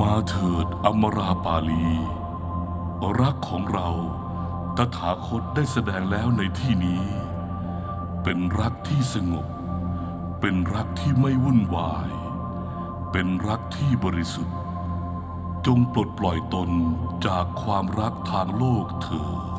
มาเถิดอมราปาลี รักของเราตถาคตได้แสดงแล้วในที่นี้ เป็นรักที่สงบ เป็นรักที่ไม่วุ่นวาย เป็นรักที่บริสุทธิ์ จงปลดปล่อยตนจากความรักทางโลกเถิด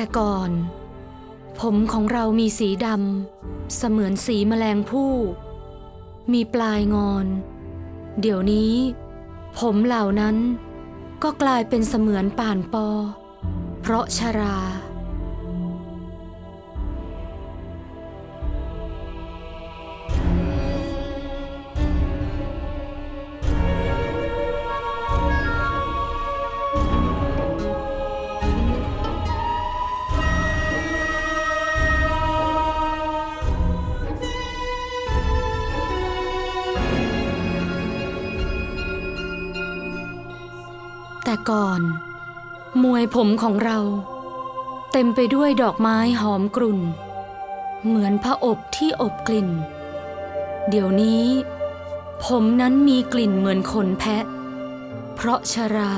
แต่ก่อน ผมของเรามีสีดำเสมือนสีแมลงผู้ มีปลายงอน เดี๋ยวนี้ ผมเหล่านั้นก็กลายเป็นเสมือนป่านปอ เพราะชรา แต่ก่อน มวยผมของเรา เต็มไปด้วยดอกไม้หอมกรุ่น เหมือนพระอบที่อบกลิ่น เดี๋ยวนี้ ผมนั้นมีกลิ่นเหมือนขนแพะ เพราะชรา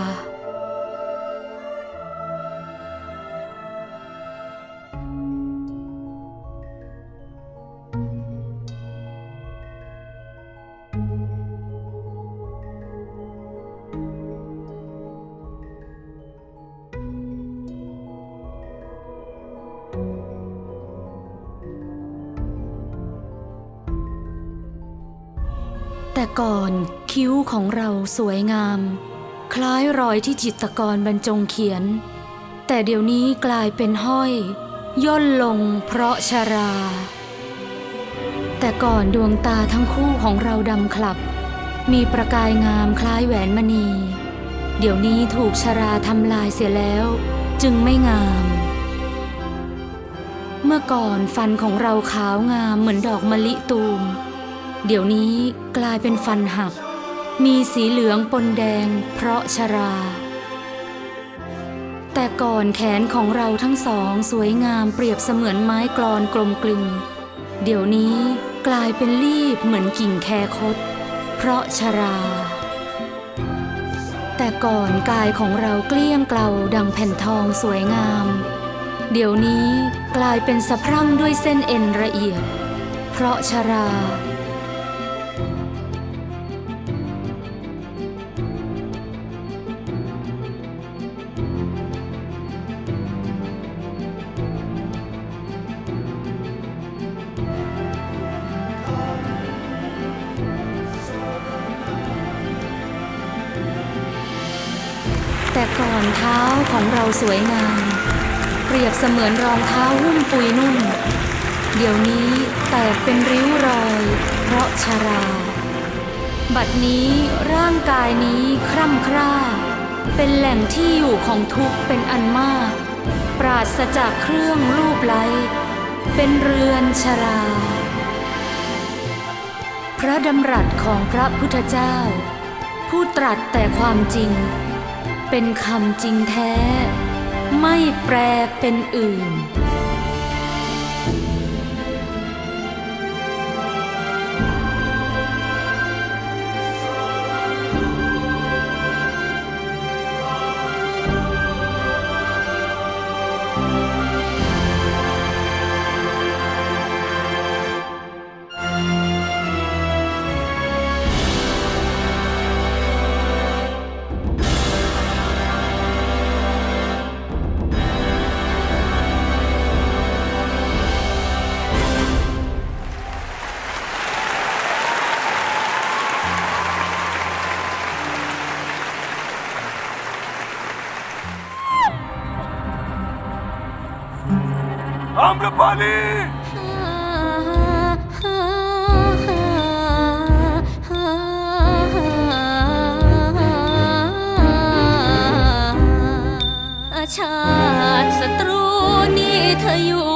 แต่ก่อนคิ้วของเราสวยงาม คล้ายรอยที่จิตกรบรรจงเขียน แต่เดี๋ยวนี้กลายเป็นห้อย ย่นลงเพราะชรา แต่ก่อนดวงตาทั้งคู่ของเราดำคลับ มีประกายงามคล้ายแหวนมณี เดี๋ยวนี้ถูกชราทำลายเสียแล้ว จึงไม่งาม เมื่อก่อนฟันของเราขาวงามเหมือนดอกมะลิตูม เดี๋ยวนี้กลายเป็นฟันหัก มีสีเหลืองปนแดงเพราะชรา แต่ก่อนแขนของเราทั้งสองสวยงามเปรียบเสมือนไม้กลอนกลมกลึง เดี๋ยวนี้กลายเป็นรีบเหมือนกิ่งแคคด เพราะชรา แต่ก่อนกายของเราเกลี้ยงเกลาดังแผ่นทองสวยงาม เดี๋ยวนี้กลายเป็นสะพรั่งด้วยเส้นเอ็นละเอียด เพราะชรา แต่อนเท้าของเราสวยงาม เปรียบเสมือนรองเท้าหุ้มปุยนุ่ม เดี๋ยวนี้แตกเป็นริ้วรอย เพราะชรา บัดนี้ร่างกายนี้คร่ำคร่า เป็นแหล่งที่อยู่ของทุกข์เป็นอันมาก ปราศจากเครื่องรูปไล้เป็นเรือนชรา พระดำรัสของพระพุทธเจ้า ผู้ตรัสแต่ความจริง เป็นคำจริงแท้ ไม่แปรเป็นอื่น Amrapali! ชาติศัตรูนี้ออยู่